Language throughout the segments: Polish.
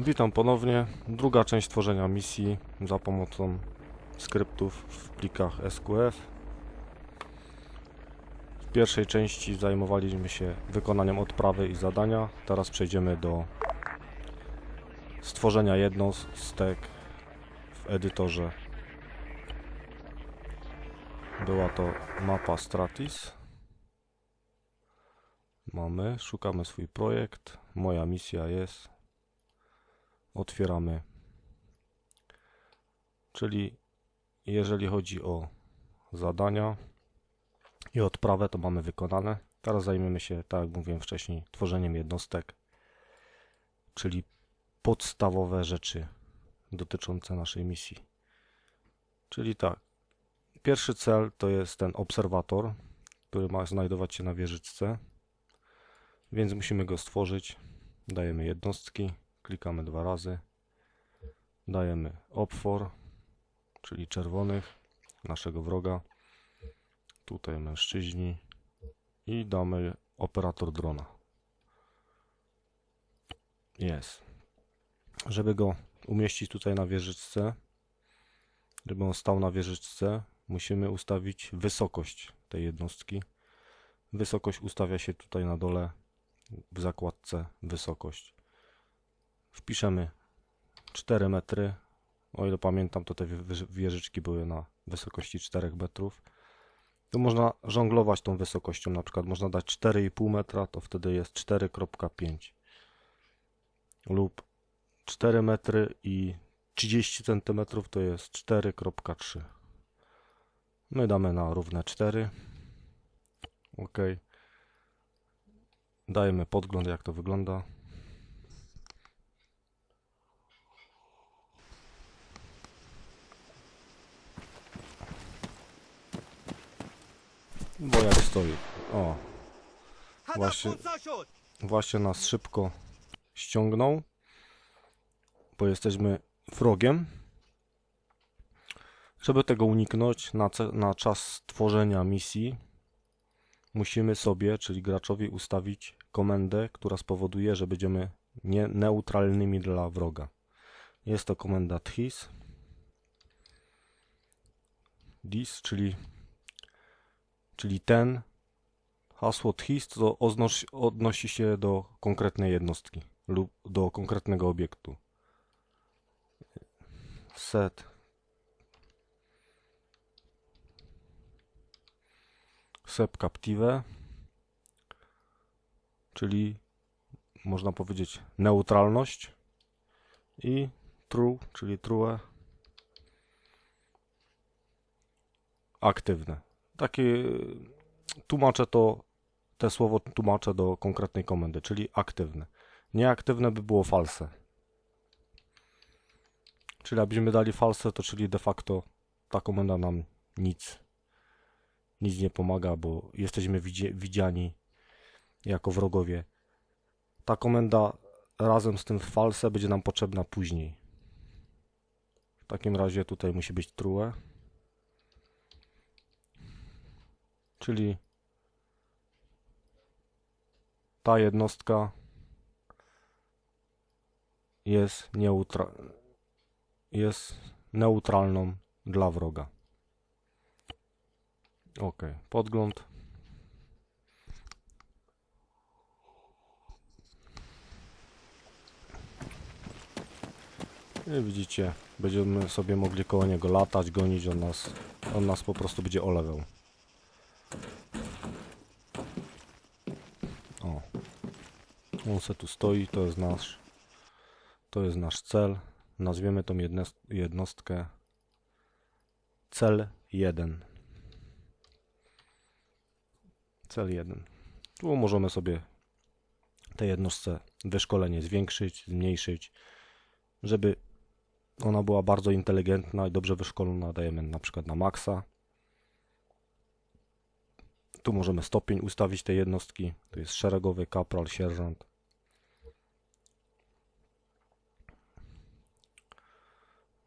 Witam ponownie. Druga część tworzenia misji za pomocą skryptów w plikach SQF. W pierwszej części zajmowaliśmy się wykonaniem odprawy i zadania. Teraz przejdziemy do stworzenia jednostek w edytorze. Była to mapa Stratis. Mamy, szukamy swój projekt. Moja misja jest otwieramy. Czyli jeżeli chodzi o zadania i odprawę, to mamy wykonane. Teraz zajmiemy się, tak jak mówiłem wcześniej, tworzeniem jednostek, czyli podstawowe rzeczy dotyczące naszej misji. Czyli tak, pierwszy cel to jest ten obserwator, który ma znajdować się na wieżyczce, więc musimy go stworzyć. Dajemy jednostki, klikamy dwa razy, dajemy opfor, czyli czerwonych, naszego wroga, tutaj mężczyźni i damy operator drona. Jest. Żeby go umieścić tutaj na wieżyczce, żeby on stał na wieżyczce, musimy ustawić wysokość tej jednostki. Wysokość ustawia się tutaj na dole w zakładce wysokość wpiszemy 4 metry. O ile pamiętam, to te wieżyczki były na wysokości 4 metrów. Tu można żonglować tą wysokością, na przykład można dać 4,5 metra, to wtedy jest 4,5 lub 4 metry i 30 cm to jest 4,3 My damy na równe 4 ok dajemy podgląd jak to wygląda Bo jak stoi. O, Właśnie- Właśnie. nas szybko ściągnął. Bo jesteśmy wrogiem. Żeby tego uniknąć na, na czas tworzenia misji, musimy sobie, czyli graczowi, ustawić komendę, która spowoduje, że będziemy nie neutralnymi dla wroga. Jest to komenda this. This, czyli czyli ten hasło THIS to odnosi się do konkretnej jednostki lub do konkretnego obiektu. Set sep captive czyli można powiedzieć neutralność i true, czyli true aktywne. Takie tłumaczę to, te słowo tłumaczę do konkretnej komendy, czyli aktywne. Nieaktywne by było false. Czyli abyśmy dali false, to czyli de facto ta komenda nam nic, nic nie pomaga, bo jesteśmy widzi- widziani jako wrogowie. Ta komenda razem z tym false będzie nam potrzebna później. W takim razie tutaj musi być true. Czyli ta jednostka jest, neutra jest neutralną dla wroga. Ok, podgląd. I widzicie, będziemy sobie mogli koło niego latać, gonić, on nas, on nas po prostu będzie olewał. O. On se tu stoi, to jest nasz to jest nasz cel. Nazwiemy tą jednostkę cel 1. Cel 1. Tu możemy sobie tej jednostce wyszkolenie zwiększyć, zmniejszyć, żeby ona była bardzo inteligentna i dobrze wyszkolona, dajemy na przykład na maksa. Tu możemy stopień ustawić tej jednostki. To jest szeregowy, kapral, sierżant.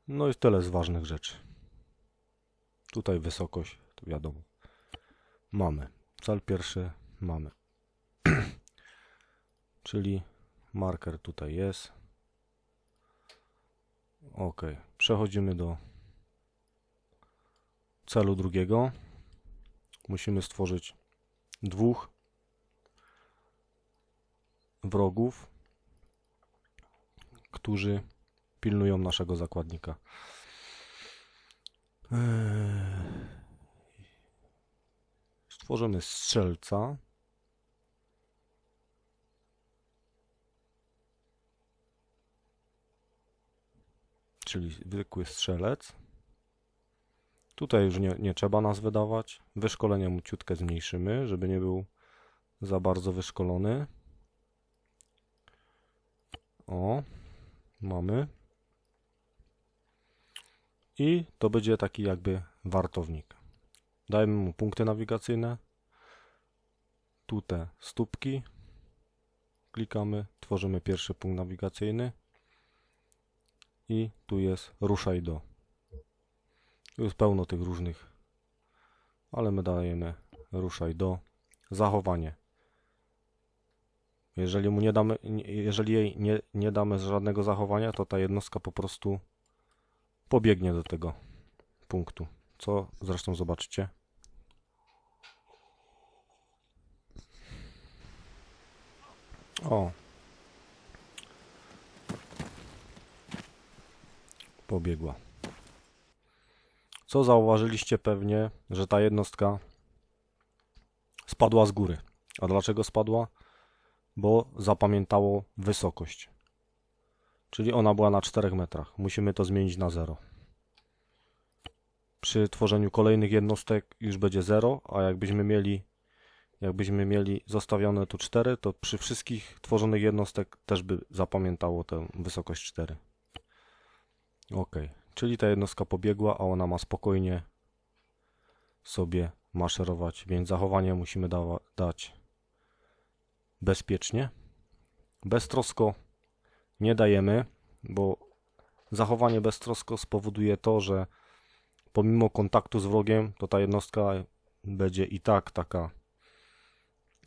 No i tyle z ważnych rzeczy. Tutaj wysokość, to wiadomo. Mamy. Cel pierwszy mamy. Czyli marker tutaj jest. Ok, przechodzimy do celu drugiego. Musimy stworzyć dwóch wrogów, którzy pilnują naszego zakładnika. Eee, Stworzymy strzelca. Czyli zwykły strzelec. Tutaj już nie, nie trzeba nas wydawać. Wyszkolenie mu ciutkę zmniejszymy, żeby nie był za bardzo wyszkolony. O, mamy. I to będzie taki jakby wartownik. Dajemy mu punkty nawigacyjne. Tu te stópki. Klikamy, tworzymy pierwszy punkt nawigacyjny. I tu jest ruszaj do. Tu jest pełno tych różnych, ale my dajemy ruszaj do. Zachowanie. Jeżeli mu nie damy, jeżeli jej nie, nie damy żadnego zachowania, to ta jednostka po prostu pobiegnie do tego punktu. Co zresztą zobaczycie. O. Pobiegła. Co zauważyliście pewnie, że ta jednostka spadła z góry. A dlaczego spadła? Bo zapamiętało wysokość. Czyli ona była na 4 metrach. Musimy to zmienić na 0. Przy tworzeniu kolejnych jednostek już będzie 0, a jakbyśmy mieli jakbyśmy mieli zostawione tu 4, to przy wszystkich tworzonych jednostek też by zapamiętało tę wysokość 4. Ok, czyli ta jednostka pobiegła, a ona ma spokojnie sobie maszerować, więc zachowanie musimy dawa- dać bezpiecznie. Beztrosko nie dajemy, bo zachowanie beztrosko spowoduje to, że pomimo kontaktu z wrogiem, to ta jednostka będzie i tak taka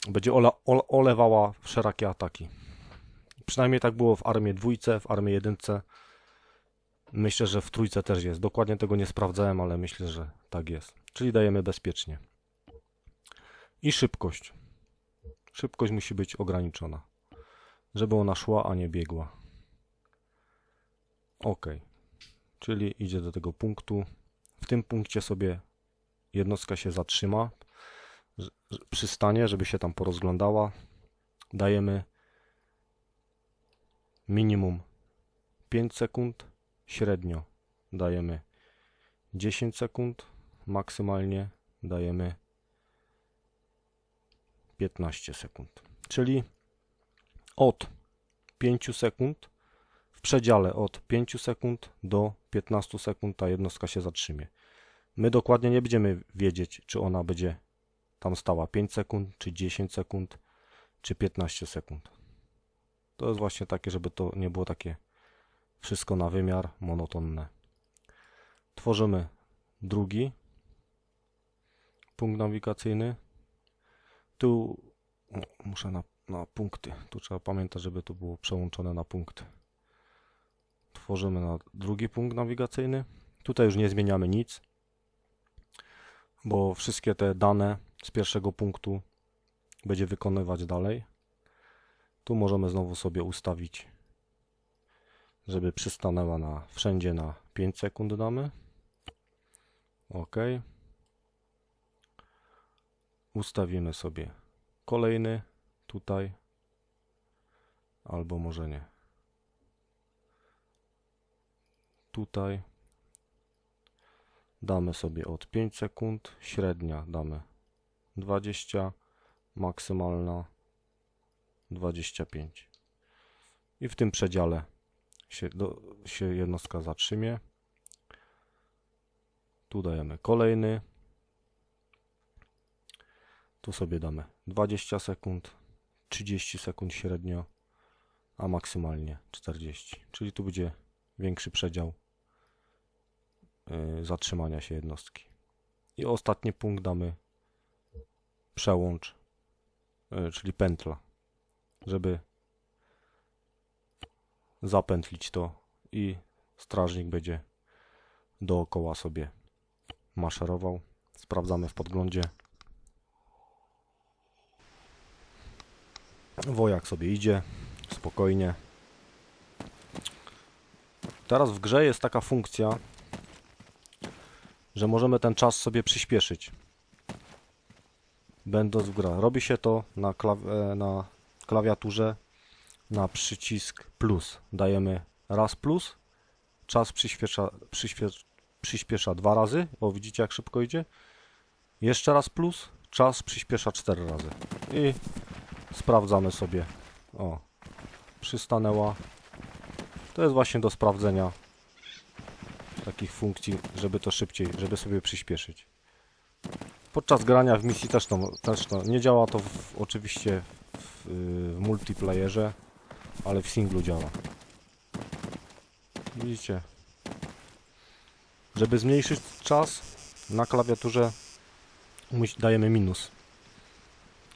będzie ola, ole, olewała wszelakie ataki. Przynajmniej tak było w armii dwójce, w armii jedynce. Myślę, że w trójce też jest. Dokładnie tego nie sprawdzałem, ale myślę, że tak jest. Czyli dajemy bezpiecznie. I szybkość. Szybkość musi być ograniczona, żeby ona szła, a nie biegła. OK. Czyli idzie do tego punktu. W tym punkcie sobie jednostka się zatrzyma, przystanie, żeby się tam porozglądała. Dajemy minimum 5 sekund, średnio dajemy 10 sekund, maksymalnie dajemy 15 sekund. Czyli od 5 sekund, w przedziale od 5 sekund do 15 sekund ta jednostka się zatrzymie. My dokładnie nie będziemy wiedzieć, czy ona będzie tam stała 5 sekund, czy 10 sekund, czy 15 sekund. To jest właśnie takie, żeby to nie było takie wszystko na wymiar, monotonne. Tworzymy drugi punkt nawigacyjny. Tu muszę na, na punkty. Tu trzeba pamiętać, żeby to było przełączone na punkty. Tworzymy na drugi punkt nawigacyjny. Tutaj już nie zmieniamy nic, bo wszystkie te dane z pierwszego punktu będzie wykonywać dalej. Tu możemy znowu sobie ustawić, żeby przystanęła na wszędzie na 5 sekund damy. OK. Ustawimy sobie kolejny tutaj, albo może nie. Tutaj damy sobie od 5 sekund, średnia damy 20, maksymalna 25. I w tym przedziale się, do, się jednostka zatrzymie. Tu dajemy kolejny. Tu sobie damy 20 sekund, 30 sekund średnio, a maksymalnie 40. Czyli tu będzie większy przedział y, zatrzymania się jednostki. I ostatni punkt damy przełącz, y, czyli pętla, żeby zapętlić to i strażnik będzie dookoła sobie maszerował. Sprawdzamy w podglądzie. Wojak sobie idzie, spokojnie. Teraz w grze jest taka funkcja, że możemy ten czas sobie przyspieszyć. Będąc w grze. Robi się to na, klaw- e, na klawiaturze na przycisk plus. Dajemy raz plus, czas przyspiesza, przyspie- przyspiesza dwa razy, bo widzicie jak szybko idzie. Jeszcze raz plus, czas przyspiesza cztery razy. I sprawdzamy sobie. O, przystanęła. To jest właśnie do sprawdzenia takich funkcji, żeby to szybciej, żeby sobie przyspieszyć. Podczas grania w misji też to, też to nie działa to w, oczywiście w, w multiplayerze, ale w singlu działa. Widzicie? Żeby zmniejszyć czas na klawiaturze dajemy minus.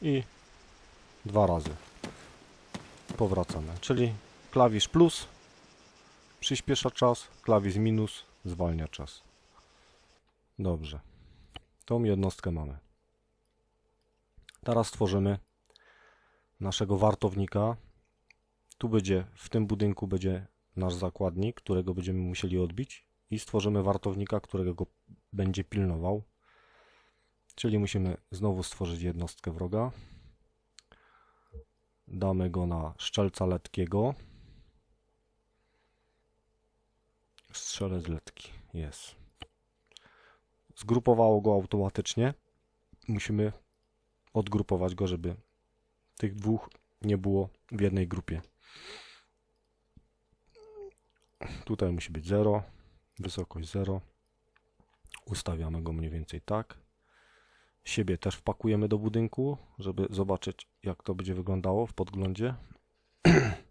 I dwa razy. Powracamy. Czyli klawisz plus przyspiesza czas, klawisz minus zwalnia czas. Dobrze. Tą jednostkę mamy. Teraz tworzymy naszego wartownika. Tu będzie, w tym budynku będzie nasz zakładnik, którego będziemy musieli odbić i stworzymy wartownika, którego go będzie pilnował. Czyli musimy znowu stworzyć jednostkę wroga. Damy go na szczelca letkiego. Strzelec letki. Jest. Zgrupowało go automatycznie. Musimy odgrupować go, żeby tych dwóch nie było w jednej grupie. Tutaj musi być 0, wysokość 0. Ustawiamy go mniej więcej tak. Siebie też wpakujemy do budynku, żeby zobaczyć jak to będzie wyglądało w podglądzie.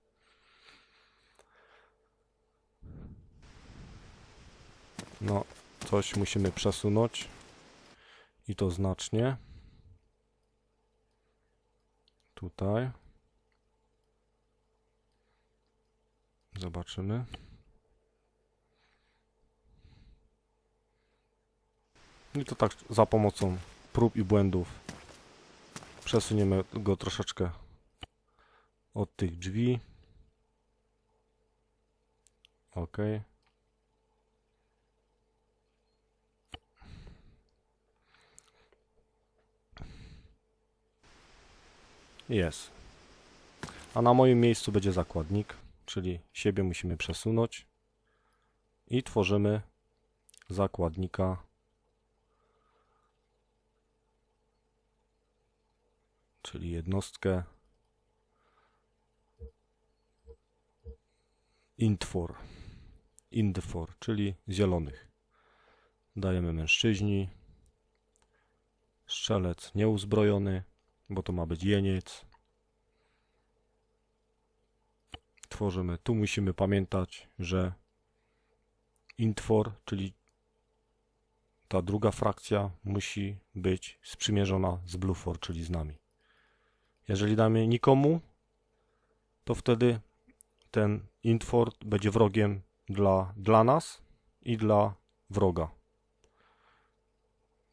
No, coś musimy przesunąć i to znacznie. Tutaj. Zobaczymy. I to tak za pomocą prób i błędów przesuniemy go troszeczkę od tych drzwi. Ok. Jest. A na moim miejscu będzie zakładnik, czyli siebie musimy przesunąć i tworzymy zakładnika czyli jednostkę intfor indfor, czyli zielonych. Dajemy mężczyźni, strzelec nieuzbrojony, bo to ma być jeniec. Tworzymy, tu musimy pamiętać, że intfor, czyli ta druga frakcja musi być sprzymierzona z Bluefor, czyli z nami. Jeżeli damy nikomu, to wtedy ten intfor będzie wrogiem dla, dla nas i dla wroga.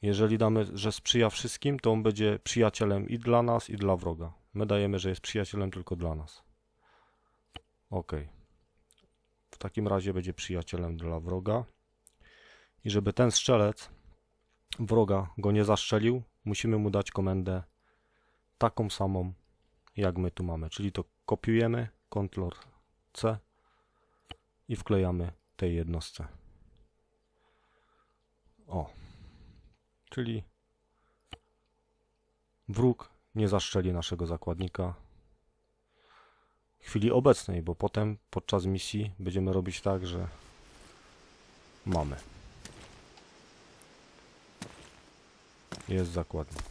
Jeżeli damy, że sprzyja wszystkim, to on będzie przyjacielem i dla nas, i dla wroga. My dajemy, że jest przyjacielem tylko dla nas. Ok. W takim razie będzie przyjacielem dla wroga. I żeby ten strzelec wroga go nie zastrzelił, musimy mu dać komendę taką samą, jak my tu mamy. Czyli to kopiujemy, Ctrl C i wklejamy tej jednostce. O. Czyli wróg nie zaszczeli naszego zakładnika chwili obecnej, bo potem podczas misji będziemy robić tak, że mamy. Jest zakładnik.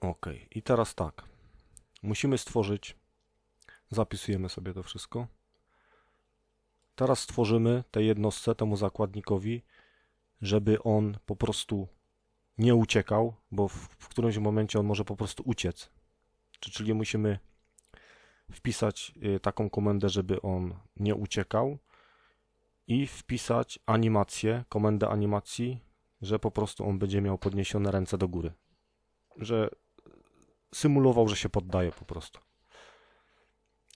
Ok, i teraz tak. Musimy stworzyć. Zapisujemy sobie to wszystko. Teraz stworzymy tej jednostce, temu zakładnikowi żeby on po prostu nie uciekał, bo w, w którymś momencie on może po prostu uciec. Czy- Czyli musimy wpisać y, taką komendę, żeby on nie uciekał i wpisać animację, komendę animacji, że po prostu on będzie miał podniesione ręce do góry. Że symulował, że się poddaje po prostu.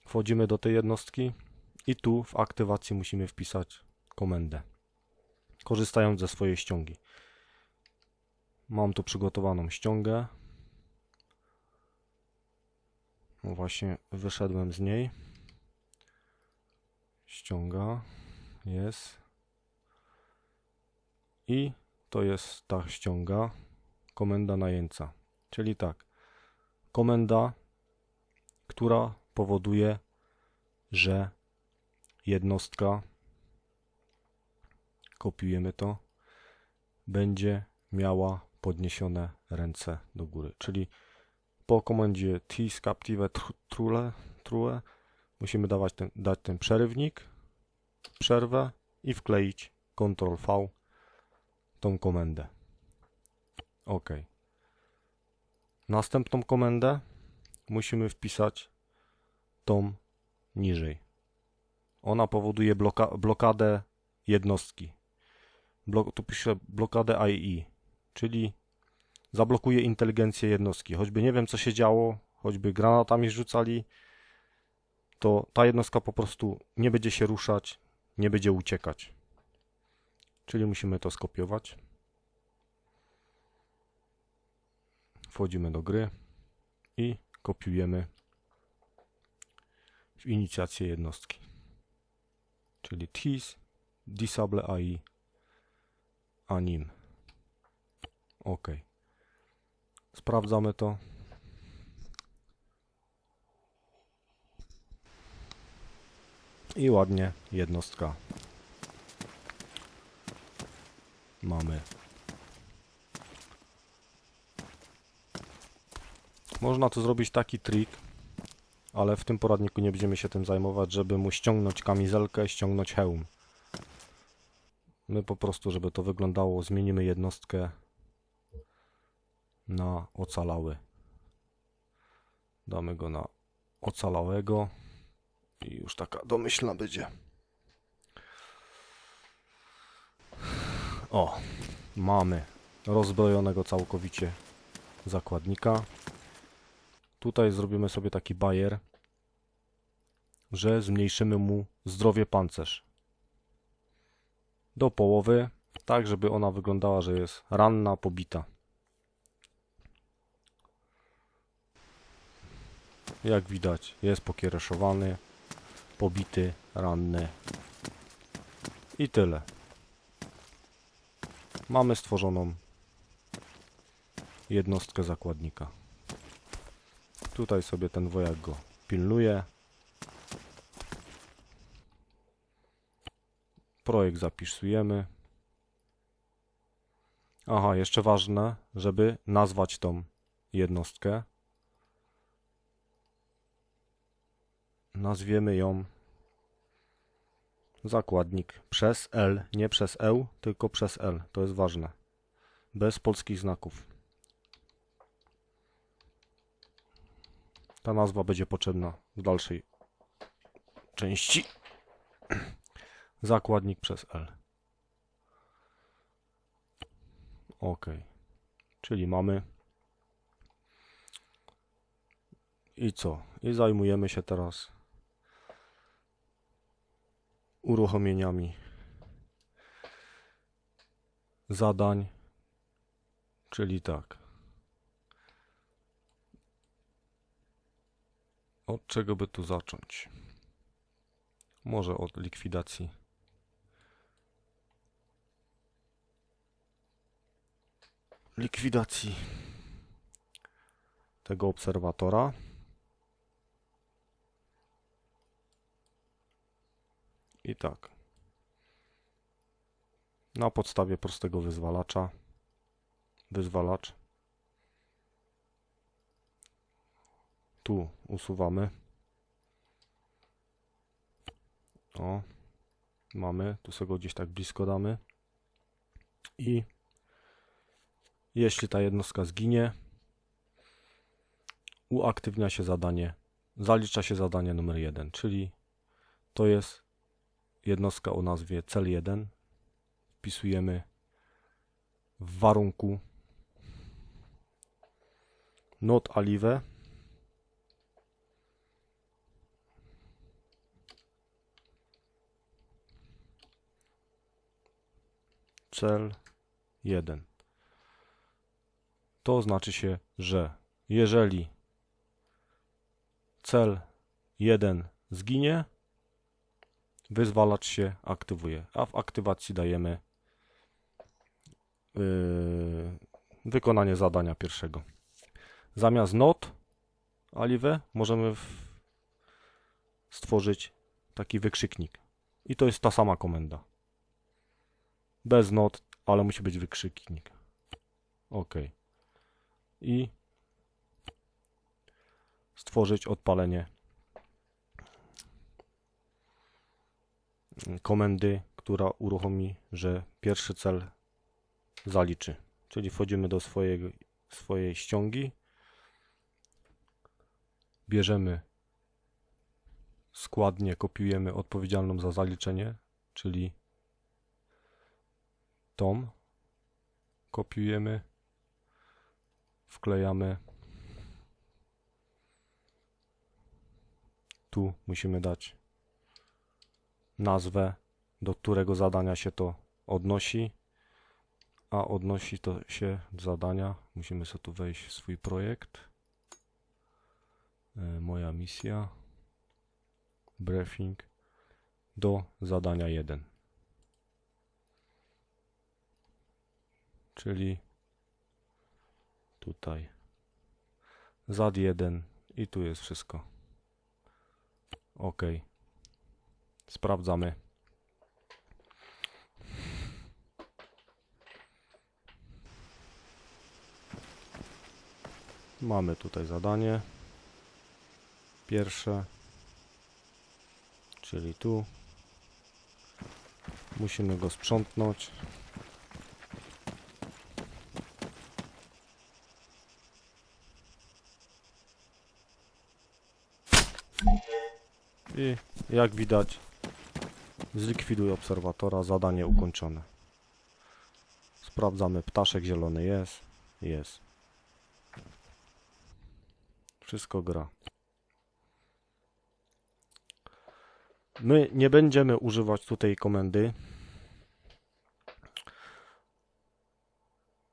Wchodzimy do tej jednostki i tu w aktywacji musimy wpisać komendę, korzystając ze swojej ściągi. Mam tu przygotowaną ściągę. No właśnie, wyszedłem z niej. Ściąga jest. I to jest ta ściąga, komenda najęca. Czyli tak, komenda, która powoduje, że jednostka, kopiujemy to, będzie miała podniesione ręce do góry. Czyli po komendzie tis captive tr- true, true musimy dawać ten, dać ten przerywnik, przerwę i wkleić Ctrl V tą komendę. OK. Następną komendę musimy wpisać tą niżej. Ona powoduje bloka blokadę jednostki. Blo tu piszę blokadę IE, czyli zablokuje inteligencję jednostki. Choćby nie wiem, co się działo, choćby granatami rzucali, to ta jednostka po prostu nie będzie się ruszać, nie będzie uciekać. Czyli musimy to skopiować. Wchodzimy do gry i kopiujemy w inicjację jednostki. Czyli TIS, Disable AI, Anim. OK. Sprawdzamy to. I ładnie jednostka. Mamy. Można tu zrobić taki trik, ale w tym poradniku nie będziemy się tym zajmować, żeby mu ściągnąć kamizelkę, ściągnąć hełm. My po prostu, żeby to wyglądało, zmienimy jednostkę na ocalały. Damy go na ocalałego i już taka domyślna będzie. O, mamy rozbrojonego całkowicie zakładnika. Tutaj zrobimy sobie taki bajer, że zmniejszymy mu zdrowie pancerz do połowy, tak żeby ona wyglądała, że jest ranna, pobita. Jak widać, jest pokiereszowany, pobity, ranny i tyle. Mamy stworzoną jednostkę zakładnika. Tutaj sobie ten wojak go pilnuje. Projekt zapisujemy. Aha, jeszcze ważne, żeby nazwać tą jednostkę. Nazwiemy ją zakładnik przez L, nie przez E, tylko przez L. To jest ważne. Bez polskich znaków. Ta nazwa będzie potrzebna w dalszej części. Zakładnik przez L. OK. Czyli mamy. I co? I zajmujemy się teraz uruchomieniami zadań. Czyli tak. Od czego by tu zacząć? Może od likwidacji. Likwidacji tego obserwatora. I tak. Na podstawie prostego wyzwalacza. Wyzwalacz. Tu usuwamy. O. Mamy. Tu sobie go gdzieś tak blisko damy. I jeśli ta jednostka zginie, uaktywnia się zadanie, zalicza się zadanie numer 1, czyli to jest jednostka o nazwie cel 1. Wpisujemy w warunku not alive cel 1. To znaczy się, że jeżeli cel 1 zginie, wyzwalacz się aktywuje, a w aktywacji dajemy yy, wykonanie zadania pierwszego. Zamiast not alive możemy w, stworzyć taki wykrzyknik. I to jest ta sama komenda. Bez not, ale musi być wykrzyknik. OK. I stworzyć odpalenie komendy, która uruchomi, że pierwszy cel zaliczy. Czyli wchodzimy do swojej, swojej ściągi, bierzemy składnię, kopiujemy odpowiedzialną za zaliczenie, czyli tom, kopiujemy, wklejamy. Tu musimy dać nazwę, do którego zadania się to odnosi, a odnosi to się zadania. Musimy sobie tu wejść w swój projekt. E, Moja misja. Briefing do zadania 1. Czyli tutaj zad 1 i tu jest wszystko. OK. Sprawdzamy. Mamy tutaj zadanie. Pierwsze. Czyli tu. Musimy go sprzątnąć. I jak widać Zlikwiduj obserwatora, zadanie ukończone. Sprawdzamy, ptaszek zielony jest, jest. Wszystko gra. My nie będziemy używać tutaj komendy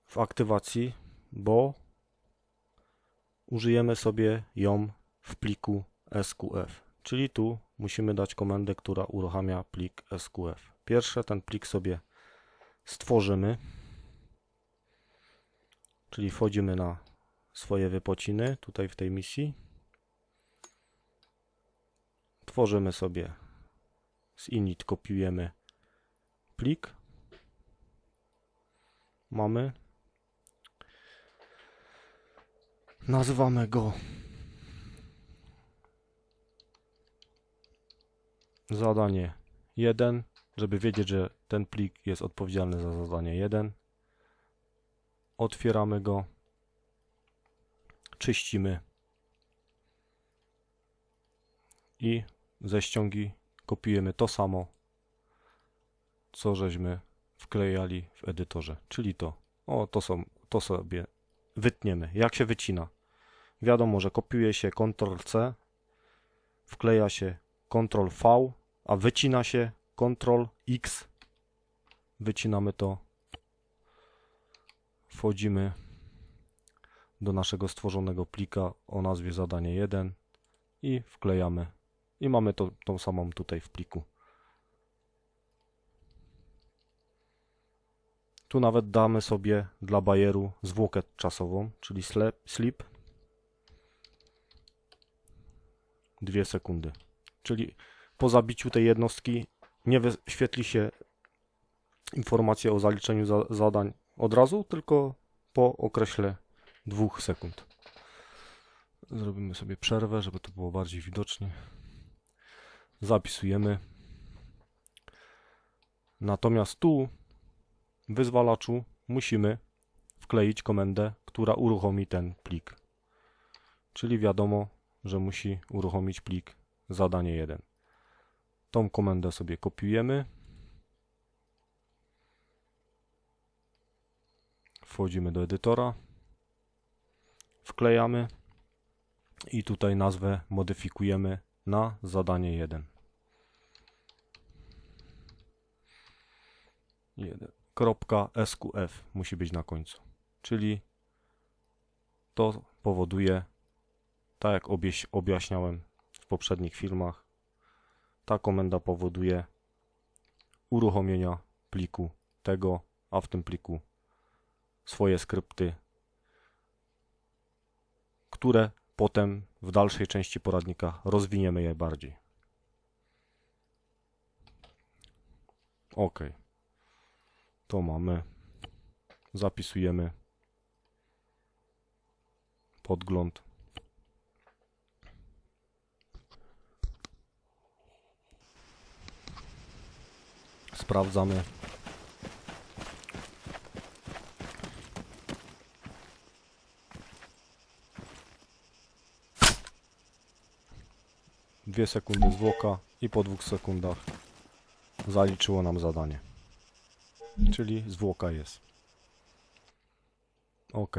w aktywacji, bo użyjemy sobie ją w pliku SQF. Czyli tu musimy dać komendę, która uruchamia plik SQF. Pierwsze ten plik sobie stworzymy, czyli wchodzimy na swoje wypociny tutaj w tej misji. Tworzymy sobie z init, kopiujemy plik. Mamy. Nazywamy go zadanie 1, żeby wiedzieć, że ten plik jest odpowiedzialny za zadanie 1. Otwieramy go, czyścimy i ze ściągi kopiujemy to samo, co żeśmy wklejali w edytorze, czyli to. O, to, są, to sobie wytniemy. Jak się wycina? Wiadomo, że kopiuje się Ctrl-C, wkleja się Ctrl V, a wycina się Ctrl X. Wycinamy to. Wchodzimy do naszego stworzonego plika o nazwie zadanie 1 i wklejamy. I mamy to, tą samą tutaj w pliku. Tu nawet damy sobie dla bajeru zwłokę czasową, czyli sleep. 2 sekundy. Czyli po zabiciu tej jednostki nie wyświetli się informacja o zaliczeniu za zadań od razu, tylko po określe dwóch sekund. Zrobimy sobie przerwę, żeby to było bardziej widocznie. Zapisujemy. Natomiast tu wyzwalaczu musimy wkleić komendę, która uruchomi ten plik. Czyli wiadomo, że musi uruchomić plik zadanie 1. Tą komendę sobie kopiujemy. Wchodzimy do edytora. Wklejamy i tutaj nazwę modyfikujemy na zadanie 1. 1.sqf musi być na końcu. Czyli to powoduje, tak jak objaś- objaśniałem w poprzednich filmach, ta komenda powoduje uruchomienia pliku tego, a w tym pliku swoje skrypty, które potem w dalszej części poradnika rozwiniemy je bardziej. OK. To mamy. Zapisujemy podgląd. Sprawdzamy. Dwie sekundy zwłoka i po dwóch sekundach zaliczyło nam zadanie. Czyli zwłoka jest. OK.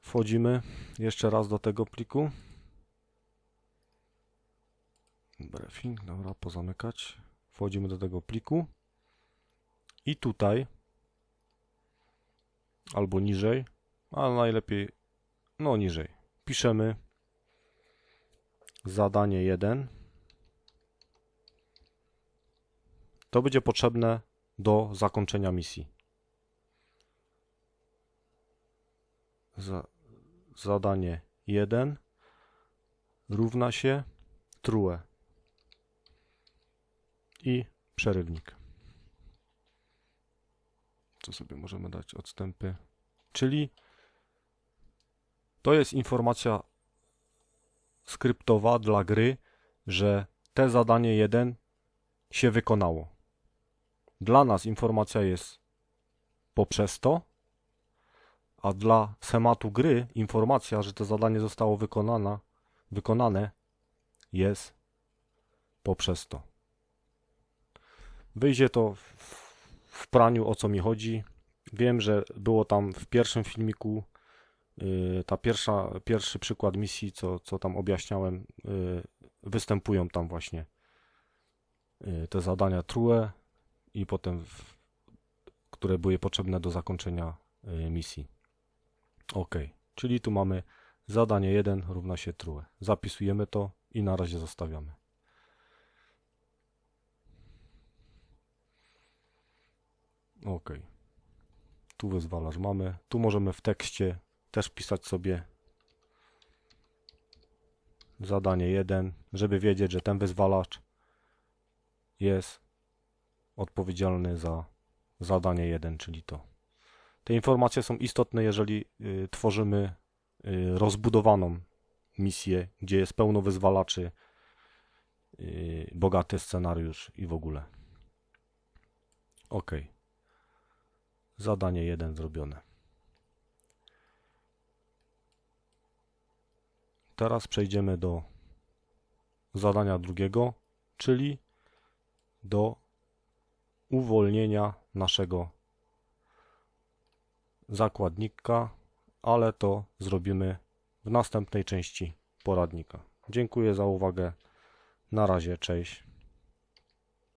Wchodzimy jeszcze raz do tego pliku. Briefing, dobra, pozamykać. Wchodzimy do tego pliku. I tutaj, albo niżej, ale najlepiej, no niżej, piszemy zadanie 1. To będzie potrzebne do zakończenia misji. Za, zadanie 1 równa się true i przerywnik. Co sobie możemy dać odstępy? Czyli to jest informacja skryptowa dla gry, że te zadanie 1 się wykonało. Dla nas informacja jest poprzez to, a dla schematu gry informacja, że to zadanie zostało wykonana, wykonane jest poprzez to. Wyjdzie to w, praniu o co mi chodzi. Wiem, że było tam w pierwszym filmiku yy, ta pierwsza, pierwszy przykład misji, co, co tam objaśniałem, yy, występują tam właśnie yy, te zadania true i potem, w, które były potrzebne do zakończenia misji. OK, czyli tu mamy zadanie 1 równa się true. Zapisujemy to i na razie zostawiamy. OK. Tu wyzwalacz mamy. Tu możemy w tekście też pisać sobie zadanie 1, żeby wiedzieć, że ten wyzwalacz jest odpowiedzialny za zadanie 1, czyli to. Te informacje są istotne, jeżeli y, tworzymy y, rozbudowaną misję, gdzie jest pełno wyzwalaczy, y, bogaty scenariusz i w ogóle. OK. Zadanie 1 zrobione. Teraz przejdziemy do zadania drugiego, czyli do uwolnienia naszego zakładnika, ale to zrobimy w następnej części poradnika. Dziękuję za uwagę. Na razie, cześć.